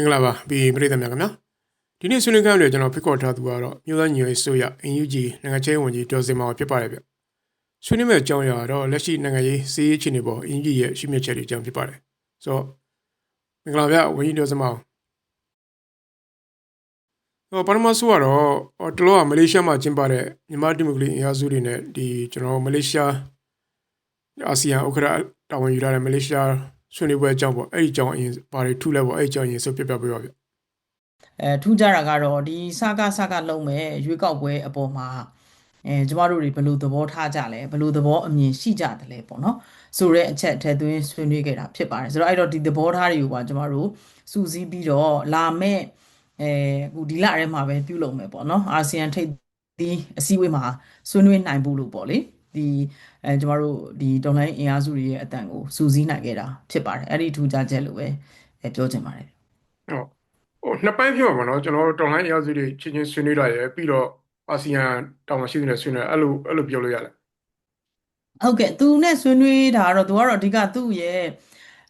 င်္ဂလာပါဘီပရိသတ်များခင်ဗျာဒီနေ့ဆွေးနွေးခန်းတွေကျွန်တော်ဖိတ်ခေါ်ထားသူကတော့မြို့သားညီရေးဆိုရအင်ယူဂျီနိုင်ငံခြားရေးဝန်ကြီးဒေါ်စင်မောင်ဖြစ်ပါတယ်ဗျဆွေးနွေးမဲ့အကြောင်းအရာကတော့လက်ရှိနိုင်ငံရေးစီးရေးအခြေအနေပေါ်အင်ယူဂျီရဲ့ရှိမြင့်ချက်တွေအကြောင်းဖြစ်ပါတယ်ဆိုတော့မင်္ဂလာဗျဝန်ကြီးဒေါ်စင်မောင်ဟောပထမဆုံးကတော့တလောကမလေးရှားမှာကျင်းပတဲ့မြန်မာဒီမိုကရေစီအင်အားစုတွေနဲ့ဒီကျွန်တော်မလေးရှားအာဆီယံဥက္ကဋ္ဌတာဝန်ယူထားတဲ့မလေးရှား ဆွေးနွေးပွဲအကြောင်းပေါ့အဲ့ဒီအကြောင်းအရင်ဘာတွေထူလဲပေါ့အဲ့ဒီအကြောင်းအရင်ဆုပ်ပြပြပေးပါဗျအဲထူးကြတာကတော့ဒီစကားစကားလုံးမဲ့ရွေးကောက်ပွဲအပေါ်မှာအဲကျမတို့တွေဘယ်လိုသဘောထားကြလဲဘယ်လိုသဘောအမြင်ရှိကြတယ်လဲပေါ့နော်ဆိုတဲ့အချက်ထည့်သွင်းဆွေးနွေးခဲ့တာဖြစ်ပါတယ်ဆိုတော့အဲ့တော့ဒီသဘောထားတွေကိုပါကျမတို့စူးစီးပြီးတော့လာမဲ့အဲအခုဒီလထဲမှာပဲပြုလုပ်မယ်ပေါ့နော်အာဆီယံထိပ်သီးအစည်းအဝေးမှာဆွေးနွေးနိုင်ဖို့လို့ပေါ့လေ ဒီအဲကျမတို့ဒီတော်လိုင်းအင်အားစုတွေရဲ့အတန်ကိုစူးစီးနိုင်ခဲ့တာဖြစ်ပါတယ်အဲ့ဒီထူးခြားချက်လို့ပဲအဲပြောချင်ပါတယ်ဟုတ်ဟိုနှစ်ပိုင်းဖြစ်မှာပေါ့နော်ကျွန်တော်တို့တော်လိုင်းအရာစုတွေချင်းချင်းဆွေးနွေးတာရယ်ပြီးတော့အာဆီယံတောင်မှရှိနေတဲ့ဆွေးနွေးအဲ့လိုအဲ့လိုပြောလို့ရတယ်ဟုတ်ကဲ့သူနဲ့ဆွေးနွေးတာကတော့သူကတော့အဓိကသူ့ရဲ့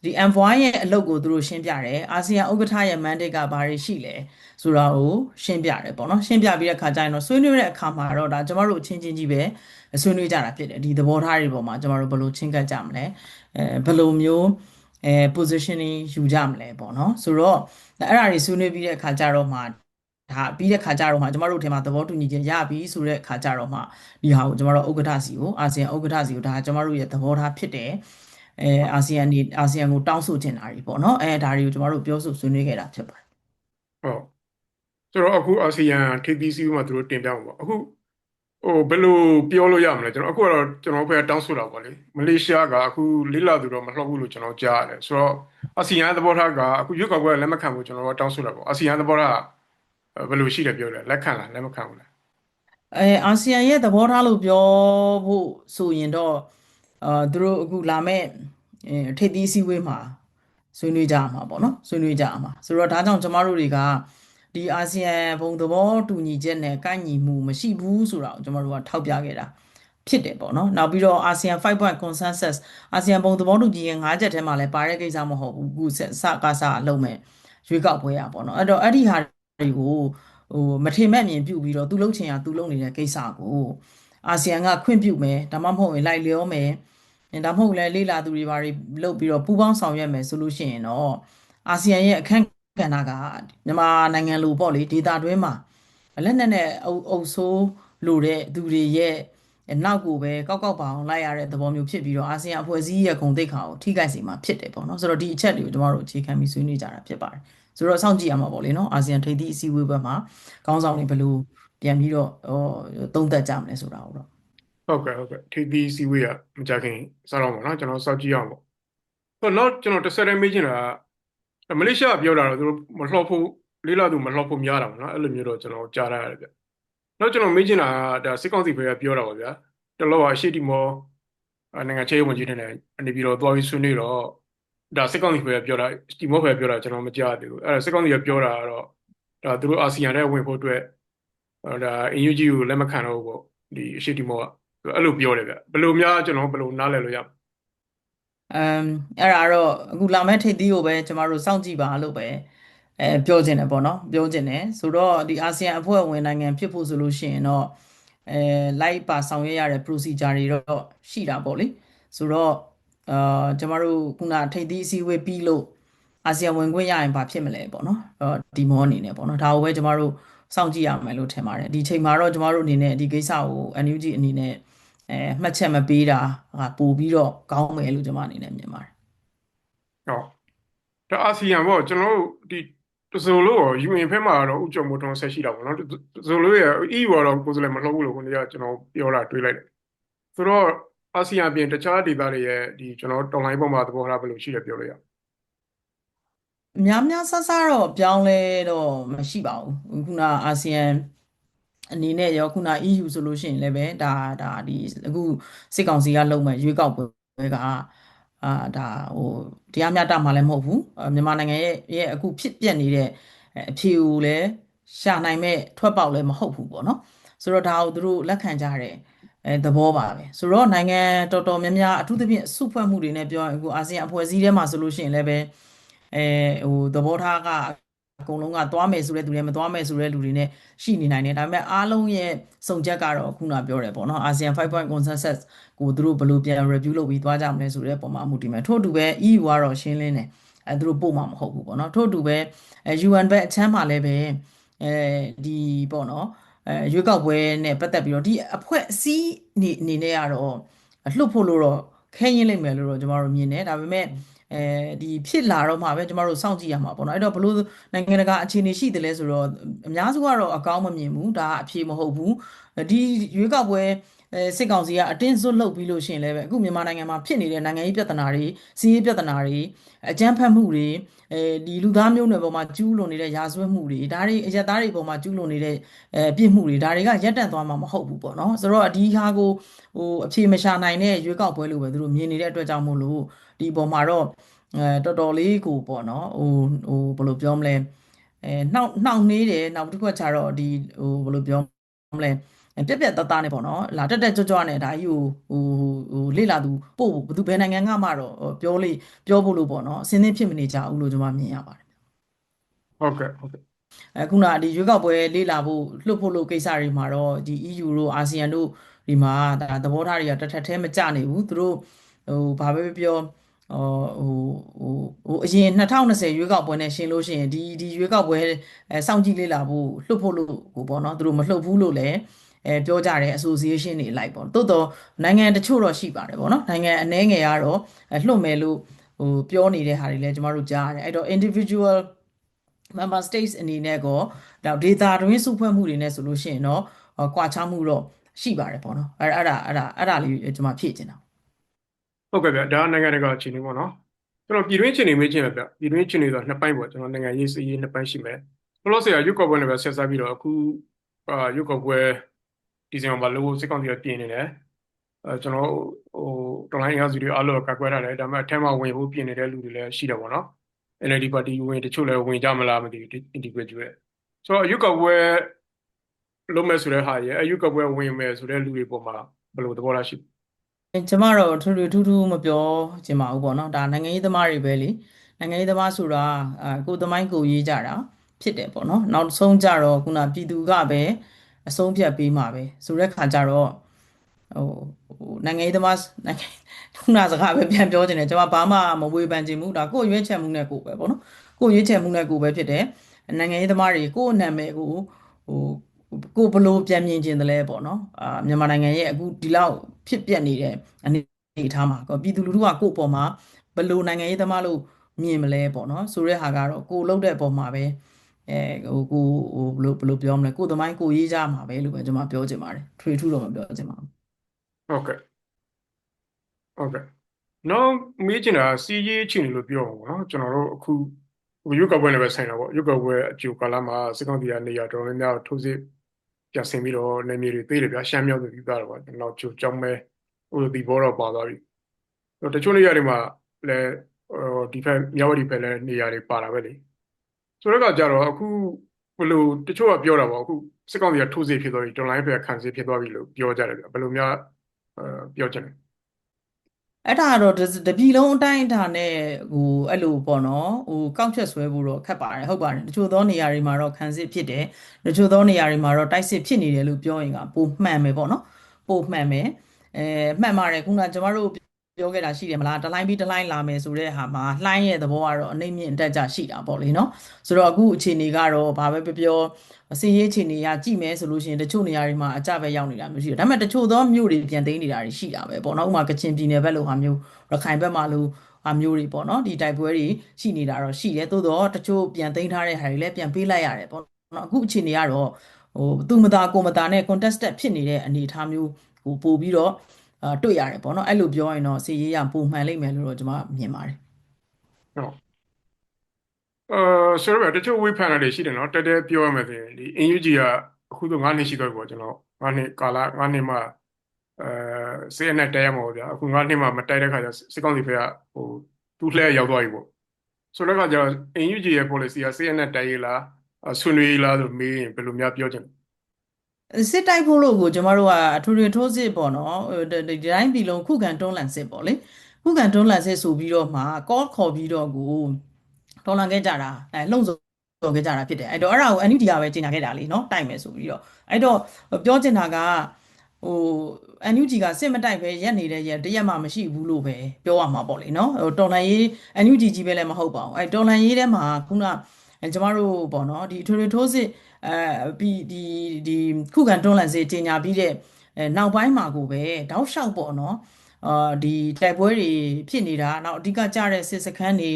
ဒီ envoy ရဲ့အလုပ်ကိုသူတို့ရှင်းပြတယ်အာဆီယံဥက္ကဋ္ဌရဲ့ mandate ကဘာတွေရှိလဲဆိုတာကိုရှင်းပြတယ်ပေါ့နော်ရှင်းပြပြီးတဲ့အခါကျရင်တော့ဆွေးနွေးတဲ့အခါမှာတော့ဒါကျမတို့အချင်းချင်းကြီးပဲဆွေးနွေးကြတာဖြစ်တယ်ဒီသဘောထားတွေပေါ်မှာကျမတို့ဘယ်လိုချင်းကပ်ကြမလဲအဲဘယ်လိုမျိုးအဲ positioning ယူကြမလဲပေါ့နော်ဆိုတော့အဲ့ဒါတွေဆွေးနွေးပြီးတဲ့အခါကျတော့မှဒါပြီးတဲ့ခါကြတော့မှကျမတို့ထဲမှာသဘောတူညီချက်ရပြီဆိုတဲ့ခါကြတော့မှဒီဟာကိုကျမတို့ဥက္ကဋ္ဌစီကိုအာဆီယံဥက္ကဋ္ဌစီကိုဒါကျမတို့ရဲ့သဘောထားဖြစ်တယ် အဲအာဆီယံနေအာဆီယံကိုတောင်းဆိုချင်တာတွေပေါ့နော်အဲဒါတွေကိုကျမတို့ပြောဆိုဆွေးနွေးခဲ့တာဖြစ်ပါတယ်ဟုတ်ဆိုတော့အခုအာဆီယံထိပ်သီးစည်းဝေးမှာသူတို့တင်ပြမှာပေါ့အခုဟိုဘယ်လိုပြောလို့ရမလဲကျွန်တော်အခုကတော့ကျွန်တော်ဖက်ကတောင်းဆိုတာပေါ့လေမလေးရှားကအခုလေးလာသူတော့မလှောက်ဘူးလို့ကျွန်တော်ကြားရတယ်ဆိုတော့အာဆီယံသဘောထားကအခုရွက်ကောက်ပွဲလက်မခံဘူးကျွန်တော်ကတောင်းဆိုတာပေါ့အာဆီယံသဘောထားဘယ်လိုရှိတယ်ပြောတယ်လက်ခံလားလက်မခံဘူးလားအဲအာဆီယံရဲ့သဘောထားလို့ပြောဖို့ဆိုရင်တော့ အာသူတို့အခုလာမဲ့အဲထိပ်သီးအစည်းအဝေးမှာဆွေးနွေးကြမှာပေါ့နော်ဆွေးနွေးကြမှာဆိုတော့ဒါကြောင့်ကျမတို့တွေကဒီအာဆီယံဘုံသဘောတူညီချက်နဲ့ကိုက်ညီမှုမရှိဘူးဆိုတာကိုကျမတို့ကထောက်ပြခဲ့တာဖြစ်တယ်ပေါ့နော်နောက်ပြီးတော့အာဆီယံ5 point consensus အာဆီယံဘုံသဘောတူညီချက်၅ချက်ထဲမှာလည်းပါတဲ့ကိစ္စမဟုတ်ဘူးအခုစစကားစအလုံးမဲ့ရွေးကောက်ပွဲရပေါ့နော်အဲ့တော့အဲ့ဒီဟာတွေကိုဟိုမထေမဲ့မြင်ပြုတ်ပြီးတော့သူလှုပ်ချင်ရသူလှုပ်နေတဲ့ကိစ္စကိုအာဆီယံကခွင့်ပြုမယ်ဒါမှမဟုတ်ရင်လိုက်လျောမယ် ဒါမှမဟုတ်လည်းလေးလာသူတွေဘာတွေလုပ်ပြီးတော့ပူးပေါင်းဆောင်ရွက်မယ်ဆိုလို့ရှိရင်တော့အာဆီယံရဲ့အခန့်ကဏ္ဍကမြန်မာနိုင်ငံလိုပေါ့လေဒေတာတွင်းမှာလက်နက်နဲ့အုပ်အုပ်ဆိုးလိုတဲ့သူတွေရဲ့နောက်ကိုပဲကောက်ကောက်ပါအောင်လိုက်ရတဲ့သဘောမျိုးဖြစ်ပြီးတော့အာဆီယံအဖွဲ့အစည်းရဲ့ဂုဏ်သိက္ခာကိုထိခိုက်စေမှာဖြစ်တယ်ပေါ့နော်ဆိုတော့ဒီအချက်တွေကိုကျမတို့အခြေခံပြီးဆွေးနွေးကြတာဖြစ်ပါတယ်ဆိုတော့စောင့်ကြည့်ရမှာပေါ့လေနော်အာဆီယံထိပ်သီးအစည်းအဝေးဘက်မှာခေါင်းဆောင်တွေဘယ်လိုပြန်ပြီးတော့ဟောသုံးသပ်ကြမလဲဆိုတာကိုတော့ ဟုတ်ကဲ့ဟုတ်ကဲ့ထိပ်သီးစည်းဝေးရမကြခင်စတော့မှာနော်ကျွန်တော်စောင့်ကြည့်အောင်ပေါ့ဟိုနောက်ကျွန်တော်တစ်ဆက်တည်းမေးချင်တာကမလေးရှားကပြောတာတော့သူတို့မလှော့ဖို့လေးလာသူမလှော့ဖို့များတာပေါ့နော်အဲ့လိုမျိုးတော့ကျွန်တော်ကြားရတယ်ဗျနောက်ကျွန်တော်မေးချင်တာကဒါစစ်ကောင်စီဘက်ကပြောတာပါဗျာတလောကအရှိတီမောနိုင်ငံခြားရေးဝန်ကြီးထံနဲ့အနေပြီးတော့သွားပြီးဆွေးနွေးတော့ဒါစစ်ကောင်စီဘက်ကပြောတာတီမောဘက်ကပြောတာကျွန်တော်မကြားသေးဘူးအဲ့ဒါစစ်ကောင်စီကပြောတာကတော့ဒါသူတို့အာဆီယံထဲဝင်ဖို့အတွက်ဒါ AUG ကိုလက်မခံတော့ဘူးပေါ့ဒီအရှိတီမောက အဲ့လိုပြောတယ်ဗျဘယ်လိုများကျွန်တော်ဘယ်လိုနားလည်လို့ရမလဲအမ်အဲ့ဒါတော့အခုလာမဲ့ထိပ်သီးကိုပဲကျမတို့စောင့်ကြည့်ပါလို့ပဲအဲပြောချင်တယ်ပေါ့နော်ပြောချင်တယ်ဆိုတော့ဒီအာဆီယံအဖွဲ့ဝင်နိုင်ငံဖြစ်ဖို့ဆိုလို့ရှိရင်တော့အဲလိုက်ပါဆောင်ရွက်ရတဲ့ procedure တွေတော့ရှိတာပေါ့လေဆိုတော့အာကျမတို့ခုနထိပ်သီးအစည်းအဝေးပြီးလို့အာဆီယံဝင်ခွင့်ရရင်ဘာဖြစ်မလဲပေါ့နော်အော်ဒီမောအနေနဲ့ပေါ့နော်ဒါကိုပဲကျမတို့စောင့်ကြည့်ရမယ်လို့ထင်ပါတယ်ဒီချိန်မှာတော့ကျမတို့အနေနဲ့ဒီကိစ္စကို NUG အနေနဲ့ အဲမှတ်ချက်မပေးတာကပို့ပြီးတော့ကောင်းမယ်လို့ကျွန်မအနေနဲ့မြင်ပါတယ်ဟုတ်ဒါအာဆီယံပေါ့ကျွန်တော်တို့ဒီတဆိုလို့ရော UN ဖက်မှာတော့ဥကြုံမို့တုံးဆက်ရှိတာပေါ့နော်တဆိုလို့ရ EU ကတော့ကိုယ်စားလှယ်မလှုပ်ဘူးလို့ခုနကကျွန်တော်ပြောတာတွေးလိုက်တယ်ဆိုတော့အာဆီယံပြင်တခြားဒေသတွေရဲ့ဒီကျွန်တော်တော်လိုင်းပေါ်မှာသဘောထားဘယ်လိုရှိလဲပြောလို့ရများများဆဆတော့ပြောင်းလဲတော့မရှိပါဘူးခုနအာဆီယံ အနေနဲ့ရောခုန EU ဆိုလို့ရှိရင်လည်းပဲဒါဒါဒီအခုစစ်ကောင်စီကလုပ်မဲ့ရွေးကောက်ပွဲကအာဒါဟိုတရားမျှတမှာလည်းမဟုတ်ဘူးအာမြန်မာနိုင်ငံရဲ့ရဲ့အခုဖြစ်ပျက်နေတဲ့အဖြေကိုလည်းရှာနိုင်မဲ့ထွက်ပေါက်လည်းမဟုတ်ဘူးပေါ့နော်ဆိုတော့ဒါကိုသူတို့လက်ခံကြတဲ့အဲသဘောပါပဲဆိုတော့နိုင်ငံတော်တော်များများအထူးသဖြင့်စုဖွဲ့မှုတွေနဲ့ပြောရင်အခုအာဆီယံအဖွဲ့အစည်းထဲမှာဆိုလို့ရှိရင်လည်းပဲအဲဟိုသဘောထားက အကုန်လုံးကသွားမယ်ဆိုတဲ့သူတွေမသွားမယ်ဆိုတဲ့လူတွေနဲ့ရှိနေနိုင်တယ်ဒါပေမဲ့အားလုံးရဲ့စုံချက်ကတော့ခုနပြောတယ်ပေါ့နော် ASEAN 5 point consensus ကိုသူတို့ဘယ်လိုပြန် review လုပ်ပြီးသွားကြမလဲဆိုတဲ့ပုံမှာအမှုတည်မယ်ထို့အတူပဲ EU ကတော့ရှင်းလင်းတယ်အဲသူတို့ပို့မှာမဟုတ်ဘူးပေါ့နော်ထို့အတူပဲအဲ UN ဘက်အချမ်းမှာလည်းပဲအဲဒီပေါ့နော်အဲရွေးကောက်ပွဲနဲ့ပတ်သက်ပြီးတော့ဒီအဖွဲ့အစည်းအနေအနေနဲ့ကတော့လှုပ်ဖို့လို့တော့ခဲရင်လိမ့်မယ်လို့တော့ကျွန်တော်တို့မြင်တယ်ဒါပေမဲ့ အဲဒီဖြစ်လာတော့မှပဲကျွန်တော်တို့စောင့်ကြည့်ရမှာပေါ့နော်အဲ့တော့ဘလို့နိုင်ငံတကာအခြေအနေရှိတယ်လဲဆိုတော့အများစုကတော့အကောင်းမမြင်ဘူးဒါအဖြေမဟုတ်ဘူးဒီရွေးကောက်ပွဲအဲစစ်ကောင်စီကအတင်းစွတ်လုပ်ပြီးလို့ရှိရင်လည်းပဲအခုမြန်မာနိုင်ငံမှာဖြစ်နေတဲ့နိုင်ငံရေးပြဿနာတွေစီးရေးပြဿနာတွေအကြမ်းဖက်မှုတွေအဲဒီလူသားမျိုးနွယ်ပေါ်မှာကျူးလွန်နေတဲ့ရာဇဝတ်မှုတွေဒါတွေအရက်သားတွေပေါ်မှာကျူးလွန်နေတဲ့အဲပြစ်မှုတွေဒါတွေကရပ်တန့်သွားမှာမဟုတ်ဘူးပေါ့နော်ဆိုတော့ဒီဟာကိုဟိုအဖြေမရှာနိုင်တဲ့ရွေးကောက်ပွဲလို့ပဲသူတို့မြင်နေတဲ့အတွက်ကြောင့်မို့လို့ ဒီပေါ်မှာတော့အဲတော်တော်လေးကိုပေါ့နော်ဟိုဟိုဘယ်လိုပြောမလဲအဲနှောက်နှောက်နှေးတယ်နောက်တစ်ခုကကျတော့ဒီဟိုဘယ်လိုပြောမလဲပြက်ပြက်တသားနဲ့ပေါ့နော်လာတက်တက်ကြွကြွနဲ့ဒါကြီးကိုဟိုဟိုလေ့လာသူပို့ဘယ်သူဘယ်နိုင်ငံကမှတော့ပြောလေပြောဖို့လို့ပေါ့နော်အစင်းသင်းဖြစ်မနေကြဘူးလို့ကျွန်မမြင်ရပါတယ်ဟုတ်ကဲ့ဟုတ်ကဲ့အခုနဒီရွေးကောက်ပွဲလေ့လာဖို့လွှတ်ဖို့လို့ကိစ္စတွေမှာတော့ဒီ EU တို့အာဆီယံတို့ဒီမှာဒါသဘောထားတွေကတထက်ထဲမကျနေဘူးသူတို့ဟိုဘာပဲပြော ဟိုဟိုဟိုအရင်2020ရွေးကောက်ပွဲနဲ့ရှင်းလို့ရှိရင်ဒီဒီရွေးကောက်ပွဲအဲစောင့်ကြည့်လေ့လာဖို့လွှတ်ဖို့လို့ဟိုပေါ့နော်သူတို့မလှုပ်ဘူးလို့လည်းအဲပြောကြတယ် association တွေလိုက်ပေါ့တိုးတော့နိုင်ငံတချို့တော့ရှိပါတယ်ပေါ့နော်နိုင်ငံအနည်းငယ်ကတော့လွှတ်မယ်လို့ဟိုပြောနေတဲ့ဟာတွေလည်းကျမတို့ကြားရတယ်အဲ့တော့ individual member states အနေနဲ့ကောဒါ data တွင်းစုဖွဲ့မှုတွေနဲ့ဆိုလို့ရှိရင်တော့ကွာခြားမှုတော့ရှိပါတယ်ပေါ့နော်အဲ့အဲ့ဒါအဲ့ဒါအဲ့ဒါလေးကျွန်မဖြည့်ချင်တာ ဟုတ်ကဲ့ဗျဒါနိုင်ငံတကာအခြေအနေပေါ့နော်ကျွန်တော်ပြည်တွင်းအခြေအနေမေးချင်တယ်ဗျပြည်တွင်းအခြေအနေဆိုနှစ်ပိုင်းပေါ့ကျွန်တော်နိုင်ငံရေးစီးရေးနှစ်ပိုင်းရှိမယ်ဘလို့ဆိုရရုပ်ကော်ပွဲနဲ့ပဲဆက်စားပြီးတော့အခုအာရုပ်ကော်ပွဲဒီဇင်ဘာမှာလို့စစ်ကောင်စီကပြင်နေတယ်အဲကျွန်တော်ဟိုတော်လိုင်းအင်အားစုတွေအားလုံးကကွက်ထားတယ်ဒါပေမဲ့အထက်မှာဝင်ဖို့ပြင်နေတဲ့လူတွေလည်းရှိတယ်ပေါ့နော် NLD ပါတီဝင်တချို့လည်းဝင်ကြမလားမသိဘူး individual ဆိုတော့ရုပ်ကော်ပွဲလုံးမဲ့ဆိုတဲ့ဟာရဲ့အရုပ်ကော်ပွဲဝင်မယ်ဆိုတဲ့လူတွေပေါ်မှာဘယ်လိုသဘောထားရှိလဲ ကျမတော့ထူးထူးထူးထူးမပြောချင်ပါဘူးပေါ့နော်ဒါနိုင်ငံရေးသမားတွေပဲလေနိုင်ငံရေးသမားဆိုတာအာကိုယ်သမိုင်းကိုရေးကြတာဖြစ်တယ်ပေါ့နော်နောက်ဆုံးကြတော့ခုနပြည်သူကပဲအဆုံးဖြတ်ပေးမှာပဲဆိုတဲ့ခါကြတော့ဟိုဟိုနိုင်ငံရေးသမားနိုင်ငံခုနစကားပဲပြန်ပြောချင်တယ်ကျွန်မဘာမှမဝေဖန်ချင်ဘူးဒါကိုယ်ရွေးချယ်မှုနဲ့ကိုယ်ပဲပေါ့နော်ကိုယ်ရွေးချယ်မှုနဲ့ကိုယ်ပဲဖြစ်တယ်နိုင်ငံရေးသမားတွေကိုယ်နာမည်ကိုဟိုကိုဘလို့ပြန်မြင်ခြင်းတလဲပေါ့နော်အာမြန်မာနိုင်ငံရဲ့အခုဒီလောက် ဖြစ်ပျက်နေတဲ့အနေအထားမှာကောပြည်သူလူထုကကိုယ့်အပေါ်မှာဘလို့နိုင်ငံရေးသမားလို့မြင်မလဲပေါ့နော်ဆိုတဲ့ဟာကတော့ကိုလှုပ်တဲ့အပေါ်မှာပဲအဲဟိုကိုဟိုဘလို့ဘလို့ပြောမလဲကိုသမိုင်းကိုရေးကြမှာပဲလို့ပဲကျွန်မပြောချင်ပါတယ်ထွေထူးတော့မပြောချင်ပါဘူးဟုတ်ကဲ့ဟုတ်ကဲ့နောက်မေးချင်တာစီးရေးအခြေအနေလို့ပြောအောင်ပေါ့နော်ကျွန်တော်တို့အခုရုပ်ကော်ပွဲနဲ့ပဲဆိုင်တာပေါ့ရုပ်ကော်ပွဲအကျိုးကာလမှာစစ်ကောင်စီကနေရာတော်တော်များများထိုးစစ် ပြဆင်ပြီးတော့နေမြေတွေသေးတယ်ဗျာရှမ်းမြောက်တွေပြီးသားတော့ပေါ့နောက်ချိုကြောင်းမဲဟိုဒီဘောတော့ပါသွားပြီတချို့နေရာတွေမှာလည်းဟိုဒီဖက်မြောက်ဝတီဖက်လည်းနေရာတွေပါတာပဲလေဆိုတော့ကကြတော့အခုဘယ်လိုတချို့ကပြောတာပေါ့အခုစစ်ကောင်စီကထိုးစစ်ဖြစ်သွားပြီတော်လိုင်းဖက်ခံစစ်ဖြစ်သွားပြီလို့ပြောကြတယ်ဗျာဘယ်လိုများအဲပြောချင်လဲ အဲ့ဒါကတော့တတပြည်လုံးအတိုင်းအတာနဲ့ဟိုအဲ့လိုပေါ့နော်ဟိုကောက်ချက်ဆွဲဖို့တော့ခက်ပါတယ်ဟုတ်ပါတယ်တချို့သောနေရာတွေမှာတော့ခံစစ်ဖြစ်တယ်တချို့သောနေရာတွေမှာတော့တိုက်စစ်ဖြစ်နေတယ်လို့ပြောရင်ကပိုမှန်မယ်ပေါ့နော်ပိုမှန်မယ်အဲမှန်ပါတယ်ခုနကကျမတို့ ပြောခဲ့တာရှိတယ်မလားတလိုင်းပြီးတလိုင်းလာမယ်ဆိုတဲ့ဟာမှာလှိုင်းရဲ့သဘောကတော့အနှိမ့်မြင့်အတက်ကြရှိတာပေါ့လေနော်ဆိုတော့အခုအခြေအနေကတော့ဘာပဲပြောပြောစီးရေးအခြေအနေကကြည့်မယ်ဆိုလို့ရှိရင်တချို့နေရာတွေမှာအကြပဲရောက်နေတာမျိုးရှိတယ်ဒါပေမဲ့တချို့သောမြို့တွေပြန်သိမ်းနေတာတွေရှိတာပဲပေါ့နော်ဥပမာကချင်ပြည်နယ်ဘက်လိုဟာမျိုးရခိုင်ဘက်မှာလိုဟာမျိုးတွေပေါ့နော်ဒီတိုက်ပွဲတွေရှိနေတာတော့ရှိတယ်သို့တော့တချို့ပြန်သိမ်းထားတဲ့ဟာတွေလည်းပြန်ပေးလိုက်ရတယ်ပေါ့နော်အခုအခြေအနေကတော့ဟိုသူမသားကိုမသားနဲ့ contested ဖြစ်နေတဲ့အနေအထားမျိုးဟိုပို့ပြီးတော့အာ တွေ့ရတယ်ပေါ့နော်အဲ့လိုပြောရင်တော့စီရေးရပုံမှန်လိမ့်မယ်လို့တော့ကျွန်မမြင်ပါတယ်ဟုတ်အဲဆိုတော့တချို့ဝေဖန်တာတွေရှိတယ်နော်တက်တက်ပြောရမယ်ဆိုရင်ဒီ NUG ကအခုတော့9နှစ်ရှိတော့ပြီပေါ့ကျွန်တော်9နှစ်ကာလ9နှစ်မှအဲစေအနဲ့တဲရမှာပေါ့ဗျာအခု9နှစ်မှမတိုက်တဲ့ခါကျစစ်ကောင်စီဖက်ကဟိုသူ့လှည့်ရောက်သွားပြီပေါ့ဆိုတော့ကကျတော့ NUG ရဲ့ policy ကစေအနဲ့တိုက်ရလားဆွေးနွေးလားဆိုမေးရင်ဘယ်လိုများပြောချင်လဲ စစ်တိုက်ဖို့လို့ကိုကျမတို့ကအထူးထွေထိုးစစ်ပေါ့နော်ဟိုဒီဒီတိုင်းပြည်လုံးခုခံတွန်းလှန်စစ်ပေါ့လေခုခံတွန်းလှန်စစ်ဆိုပြီးတော့မှကောခေါ်ပြီးတော့ကိုတွန်းလှန်ခဲ့ကြတာအဲလှုံ့ဆော်တော်ခဲ့ကြတာဖြစ်တယ်အဲ့တော့အဲ့ဒါကို NUG ကပဲကြေညာခဲ့တာလေနော်တိုက်မယ်ဆိုပြီးတော့အဲ့တော့ပြောချင်တာကဟို NUG ကစစ်မတိုက်ပဲရက်နေတဲ့ရက်တရက်မှမရှိဘူးလို့ပဲပြောရမှာပေါ့လေနော်ဟိုတော်လန်ရေး NUG ကြီးပဲလည်းမဟုတ်ပါဘူးအဲ့တော်လန်ရေးထဲမှာခုနကျ မတို့ပေါ့နော်ဒီထွေထွေထိုးစစ်အဲပြီးဒီဒီခုခံတွန်းလှန်စေကြေညာပြီးတဲ့အဲနောက်ပိုင်းမှာကိုပဲတောက်လျှောက်ပေါ့နော်အာဒီတိုက်ပွဲတွေဖြစ်နေတာနောက်အဓိကကြတဲ့စစ်စခန်းတွေ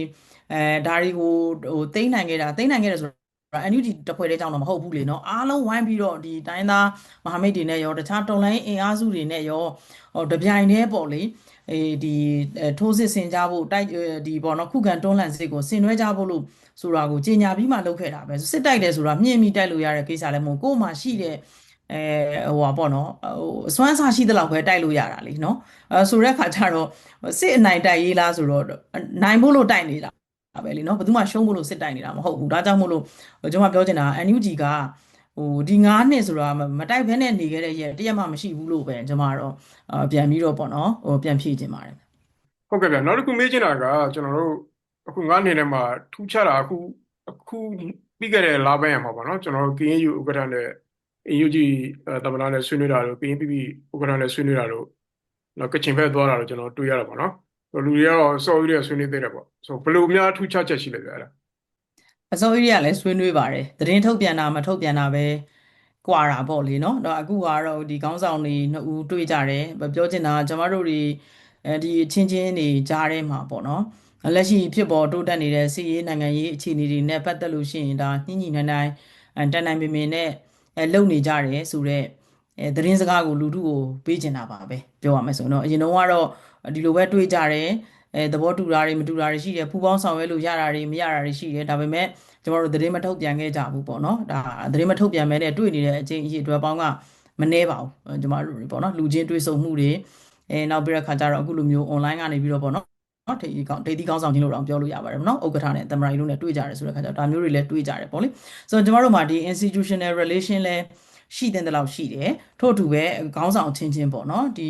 အဲဒါတွေကိုဟိုတိမ့်နိုင်ခဲ့တာတိမ့်နိုင်ခဲ့တယ်ဆိုတော့ NUG တဖွဲ့တဲ့ကြောင့်တော့မဟုတ်ဘူးလေနော်အားလုံးဝိုင်းပြီးတော့ဒီတိုင်းသားမဟာမိတ်တွေနဲ့ရောတခြားတော်လိုင်းအင်အားစုတွေနဲ့ရောဟိုတပြိုင်တည်းပေါ့လေအေးဒီထိုးစစ်ဆင်ကြဖို့တိုက်ဒီပေါ့နော်ခုခံတွန်းလှန်စစ်ကိုဆင်နွှဲကြဖို့လို့ဆိုတာကိုကြေညာပြီးမှလုပ်ခဲ့တာပဲစစ်တိုက်တယ်ဆိုတာမြင့်မိတိုက်လို့ရတဲ့ကိစ္စလည်းမဟုတ်ကိုယ်မှရှိတဲ့အဲဟိုပါပေါ့နော်ဟိုအစွမ်းစားရှိသလောက်ပဲတိုက်လို့ရတာလीเนาะအဲဆိုတဲ့အခါကျတော့စစ်အနိုင်တိုက်ရေးလားဆိုတော့နိုင်ဖို့လို့တိုက်နေတာ တာပဲလေနော်ဘယ်သူမှရှုံးဖို့လို့စစ်တိုက်နေတာမဟုတ်ဘူးဒါကြောင့်မို့လို့ကျွန်မပြောချင်တာက NUG ကဟိုဒီ9နှစ်ဆိုတာမတိုက်ဘဲနဲ့နေခဲ့တဲ့ရက်တရက်မှမရှိဘူးလို့ပဲကျွန်မတော့ပြန်ပြီးတော့ပေါ့နော်ဟိုပြန်ဖြည့်ချင်ပါတယ်ဟုတ်ကဲ့ဗျနောက်တစ်ခုမေးချင်တာကကျွန်တော်တို့အခု9နှစ်ထဲမှာထူးခြားတာအခုအခုပြီးခဲ့တဲ့လပိုင်းရမှာပေါ့နော်ကျွန်တော်တို့ KNU ဥက္ကဋ္ဌနဲ့ UNG တမနာနဲ့ဆွေးနွေးတာလို့ KNPP ဥက္ကဋ္ဌနဲ့ဆွေးနွေးတာလို့နောက်ကချင်ဘက်သွားတာလို့ကျွန်တော်တွေ့ရတာပေါ့နော် လူတွေကတော့စော်ကြီးတွေဆွေးနွေးသေးတယ်ပေါ့ဆိုဘယ်လိုများထူးခြားချက်ရှိလဲဗျအဲ့ဒါအစိုးရကလည်းဆွေးနွေးပါတယ်သတင်းထုတ်ပြန်တာမထုတ်ပြန်တာပဲကွာတာပေါ့လေနော်တော့အခုကတော့ဒီခေါင်းဆောင်တွေနှစ်ဦးတွေ့ကြတယ်ပြောချင်တာကကျွန်တော်တို့တွေအဲဒီအချင်းချင်းတွေကြားထဲမှာပေါ့နော်လက်ရှိဖြစ်ပေါ်တိုးတက်နေတဲ့စီးရေးနိုင်ငံရေးအခြေအနေတွေနဲ့ပတ်သက်လို့ရှိရင်ဒါညှိညှိနှိုင်းနှိုင်းအဲတန်နိုင်ပင်ပင်နဲ့အဲလုံနေကြတယ်ဆိုတော့အဲသတင်းစကားကိုလူထုကိုပေးချင်တာပါပဲပြောရမယ်ဆိုတော့အရင်တော့ကတော့ ဒီလိုပဲတွေးကြတယ်အဲသဘောတူတာတွေမတူတာတွေရှိတယ်ပူပေါင်းဆောင်ရွက်လို့ရတာတွေမရတာတွေရှိတယ်ဒါပေမဲ့ကျမတို့သတင်းမထုတ်ပြန်ခဲ့ကြဘူးပေါ့နော်ဒါသတင်းမထုတ်ပြန်မဲနဲ့တွေ့နေတဲ့အချင်းအရေးအတွက်ပေါင်းကမနှဲပါဘူးကျမတို့တွေပေါ့နော်လူချင်းတွေ့ဆုံမှုတွေအဲနောက်ပြီးတော့ခါကြတော့အခုလိုမျိုး online ကနေပြီးတော့ပေါ့နော်နော်ဒေသကောင်းဒေသကောင်းဆောင်ချင်းလို့တော့ပြောလို့ရပါတယ်နော်ဥက္ကဋ္ဌနဲ့တမရိုင်တို့နဲ့တွေ့ကြတယ်ဆိုတဲ့ခါကျတော့ဒါမျိုးတွေလည်းတွေ့ကြတယ်ပေါ့လေဆိုတော့ကျမတို့မှာဒီ institutional relation လဲ ရှိတဲ့လောက်ရှိတယ်ထို့အတူပဲခေါင်းဆောင်ချင်းချင်းပေါ့နော်ဒီ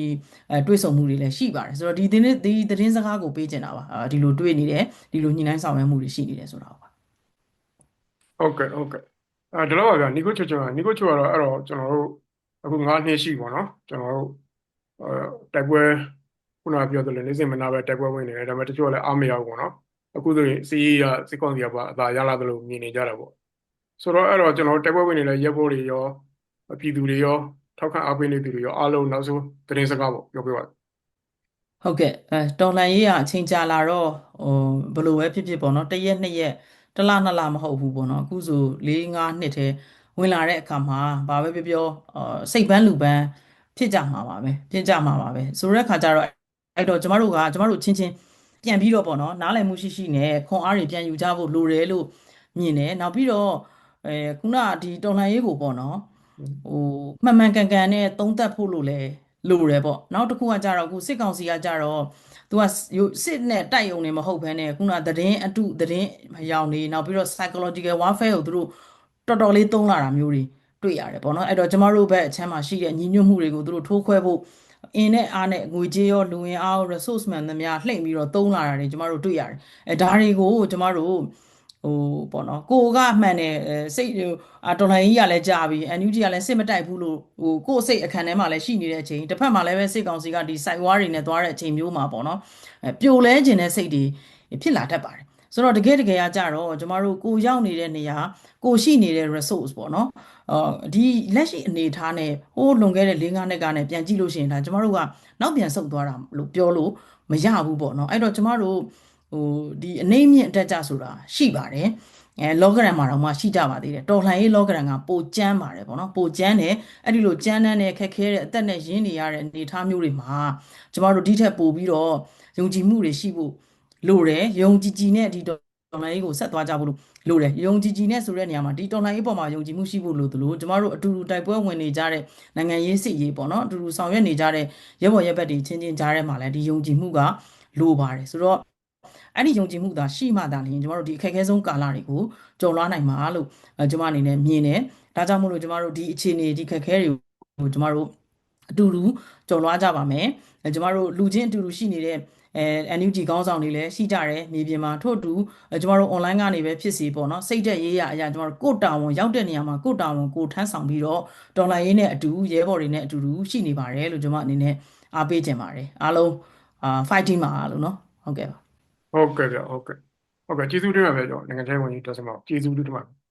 အဲတွေ့ဆုံမှုတွေလည်းရှိပါတယ်ဆိုတော့ဒီသတင်းဒီသတင်းစကားကိုပေးချင်တာပါဒီလိုတွေ့နေတယ်ဒီလိုညှိနှိုင်းဆောင်ရွက်မှုတွေရှိနေတယ်ဆိုတာပါဟုတ်ကဲ့ဟုတ်ကဲ့အဲဒီတော့ပါဗျာနီကိုချောချောနီကိုချောကတော့အဲ့တော့ကျွန်တော်တို့အခု9နှစ်ရှိပေါ့နော်ကျွန်တော်တို့အဲတိုက်ပွဲခုနကပြောသလိုနေစင်မနာပဲတိုက်ပွဲဝင်နေတယ်ဒါပေမဲ့တချို့ကလည်းအားမရဘူးပေါ့နော်အခုဆိုရင်စီးရစစ်ကောင်စီကပါအသာရလာသလိုမြင်နေကြတာပေါ့ဆိုတော့အဲ့တော့ကျွန်တော်တိုက်ပွဲဝင်နေတဲ့ရက်ဘောတွေရော ပြည်သူတွေရောထောက်ခံအားပေးနေသူတွေရောအားလုံးနောက်ဆုံးသတင်းစကားပေါ့ပြောပြပါဟုတ်ကဲ့အဲတော်လှန်ရေးကအချိန်ကြာလာတော့ဟိုဘယ်လိုပဲဖြစ်ဖြစ်ပေါ့နော်တစ်ရက်နှစ်ရက်တစ်လနှစ်လမဟုတ်ဘူးပေါ့နော်အခုဆို၄၅နှစ်ထဲဝင်လာတဲ့အခါမှာဘာပဲပြောပြောအာစိတ်ပန်းလူပန်းဖြစ်ကြမှာပါပဲဖြစ်ကြမှာပါပဲဆိုတဲ့အခါကျတော့အဲ့တော့ကျမတို့ကကျမတို့ချင်းချင်းပြန်ပြီးတော့ပေါ့နော်နားလည်မှုရှိရှိနဲ့ခွန်အားတွေပြန်ယူကြဖို့လိုတယ်လို့မြင်တယ်နောက်ပြီးတော့အဲခုနကဒီတော်လှန်ရေးကိုပေါ့နော် ဟိုမှန်မှန်ကန်ကန်နဲ့သုံးသပ်ဖို့လို့လဲလိုတယ်ပေါ့နောက်တစ်ခုကကြတော့အခုစစ်ကောင်စီကကြတော့သူကစစ်နဲ့တိုက်ရုံနေမဟုတ်ဘဲနဲ့ခုနသတင်းအတုသတင်းမယောင်နေနောက်ပြီးတော့ psychological warfare ကိုသူတို့တော်တော်လေးသုံးလာတာမျိုးတွေတွေ့ရတယ်ပေါ့နော်အဲ့တော့ကျမတို့ဘက်အချမ်းမှာရှိတဲ့ညီညွတ်မှုတွေကိုသူတို့ထိုးခွဲဖို့အင်းနဲ့အားနဲ့ငွေကြေးရောလူဝင်အား resource man သမျှလှိမ့်ပြီးတော့သုံးလာတာတွေကျမတို့တွေ့ရတယ်အဲဒါတွေကိုကျမတို့ ဟိုပေါ့နော်ကိုကမှန်တယ်စိတ်အာတော်လိုင်းကြီးကလည်းကြာပြီ NUG ကလည်းစစ်မတိုက်ဘူးလို့ဟိုကိုယ်စိတ်အခန်းထဲမှာလည်းရှိနေတဲ့အချိန်တစ်ဖက်မှာလည်းပဲစိတ်ကောင်စီကဒီ site war တွေနဲ့သွားတဲ့အချိန်မျိုးမှာပေါ့နော်အဲပြိုလဲခြင်းတဲ့စိတ်တွေဖြစ်လာတတ်ပါတယ်ဆိုတော့တကယ်တကယ်ကကြတော့ကျမတို့ကိုရောက်နေတဲ့နေရာကိုရှိနေတဲ့ resource ပေါ့နော်အော်ဒီလက်ရှိအနေအထားနဲ့ဟိုးလွန်ခဲ့တဲ့၄-၅နှစ်ကနဲ့ပြန်ကြည့်လို့ရှိရင်ဒါကျမတို့ကနောက်ပြန်ဆုတ်သွားတာလို့ပြောလို့မရဘူးပေါ့နော်အဲ့တော့ကျမတို့ ဟိုဒီအနေမြင့်အတက်ကြဆိုတာရှိပါတယ်အဲလောဂရန်မှာတော့မှရှိကြပါသေးတယ်တော်လှန်ရေးလောဂရန်ကပိုကျန်းပါတယ်ပေါ့နော်ပိုကျန်းတယ်အဲ့ဒီလိုကျန်းတဲ့ခက်ခဲတဲ့အသက်နဲ့ရင်းနေရတဲ့အနေအထားမျိုးတွေမှာကျမတို့ဒီထက်ပိုပြီးတော့ယုံကြည်မှုတွေရှိဖို့လိုတယ်ယုံကြည်ကြည်နဲ့ဒီတော်လှန်ရေးကိုဆက်သွားကြဖို့လိုတယ်ယုံကြည်ကြည်နဲ့ဆိုတဲ့နေရာမှာဒီတော်လှန်ရေးပေါ်မှာယုံကြည်မှုရှိဖို့လိုသလိုကျမတို့အတူတူတိုက်ပွဲဝင်နေကြတဲ့နိုင်ငံရေးစစ်ရေးပေါ့နော်အတူတူဆောင်ရွက်နေကြတဲ့ရဲဘော်ရဲဘက်တွေချင်းချင်းကြားထဲမှာလည်းဒီယုံကြည်မှုကလိုပါတယ်ဆိုတော့ အဲ့ဒီယုံကြည်မှုသာရှိမှသာလျှင်ကျမတို့ဒီအခက်အခဲဆုံးကာလတွေကိုကျော်လွှားနိုင်မှာလို့ကျမအနေနဲ့မြင်တယ်ဒါကြောင့်မို့လို့ကျမတို့ဒီအခြေအနေဒီခက်ခဲတွေကိုကျမတို့အတူတူကြော်လွှားကြပါမယ်အဲကျမတို့လူချင်းအတူတူရှိနေတဲ့အဲ NUG ခေါင်းဆောင်တွေလည်းရှိကြတယ်မြေပြင်မှာထို့အတူအဲကျမတို့ online ကနေပဲဖြစ်စီပေါ့နော်စိတ်သက်ရေးရအရာကျမတို့ကိုယ့်တာဝန်ရောက်တဲ့နေရာမှာကိုယ့်တာဝန်ကိုယ်ထမ်းဆောင်ပြီးတော့တော်လှန်ရေးနဲ့အတူရဲဘော်တွေနဲ့အတူတူရှိနေပါတယ်လို့ကျွန်မအနေနဲ့အားပေးခြင်းပါတယ်အားလုံးအာ fighting ပါလို့နော်ဟုတ်ကဲ့ပါ ဟုတ်ကဲ့ဗျဟုတ်ကဲ့ဟုတ်ကဲ့ကျေးဇူးတင်ပါဗျကျွန်တော်နိုင်ငံခြားရေးဝန်ကြီးဒေါက်တာမောင်ကျေးဇူးတင်ပါတယ်